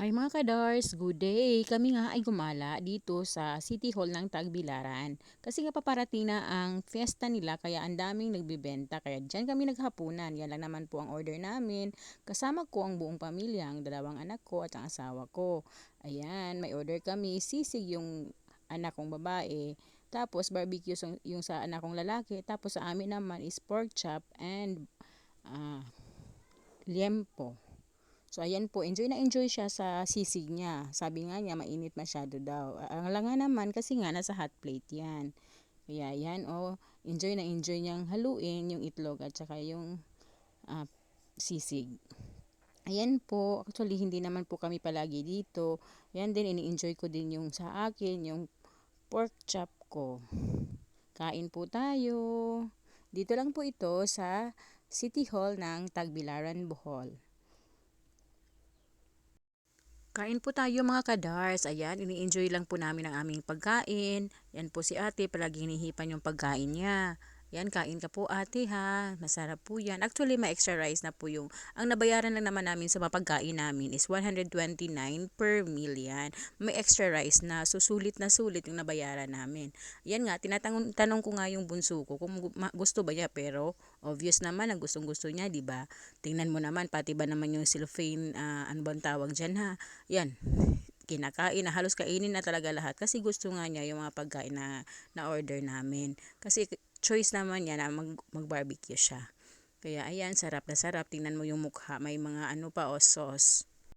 Hi mga kadars, good day! Kami nga ay gumala dito sa City Hall ng Tagbilaran. Kasi nga paparating na ang fiesta nila kaya ang daming nagbibenta. Kaya dyan kami naghapunan. Yan lang naman po ang order namin. Kasama ko ang buong pamilya, ang dalawang anak ko at ang asawa ko. Ayan, may order kami. Sisig yung anak kong babae. Tapos barbecue yung, sa anak kong lalaki. Tapos sa amin naman is pork chop and ah, liempo. So ayan po, enjoy na enjoy siya sa sisig niya. Sabi nga niya, mainit masyado daw. Ang lang nga naman kasi nga nasa hot plate yan. Kaya yan, oh, enjoy na enjoy niyang haluin yung itlog at saka yung ah, sisig. Ayan po, actually hindi naman po kami palagi dito. Yan din, ini-enjoy ko din yung sa akin, yung pork chop ko. Kain po tayo. Dito lang po ito sa City Hall ng Tagbilaran, Bohol. Kain po tayo mga kadars. Ayan, ini-enjoy lang po namin ang aming pagkain. Yan po si ate, palagi hinihipan yung pagkain niya. Yan, kain ka po ate ha. Masarap po yan. Actually, may extra rice na po yung... Ang nabayaran lang naman namin sa mapagkain namin is 129 per meal yan. May extra rice na. So, sulit na sulit yung nabayaran namin. Yan nga, tinatanong tanong ko nga yung bunso ko kung gusto ba niya. Pero, obvious naman, ang gustong gusto niya, di ba? Tingnan mo naman, pati ba naman yung cellophane, uh, ano bang tawag dyan ha? Yan kinakain na halos kainin na talaga lahat kasi gusto nga niya yung mga pagkain na na order namin kasi choice naman niya na mag, mag-barbecue siya. Kaya ayan, sarap na sarap. Tingnan mo yung mukha. May mga ano pa o sauce.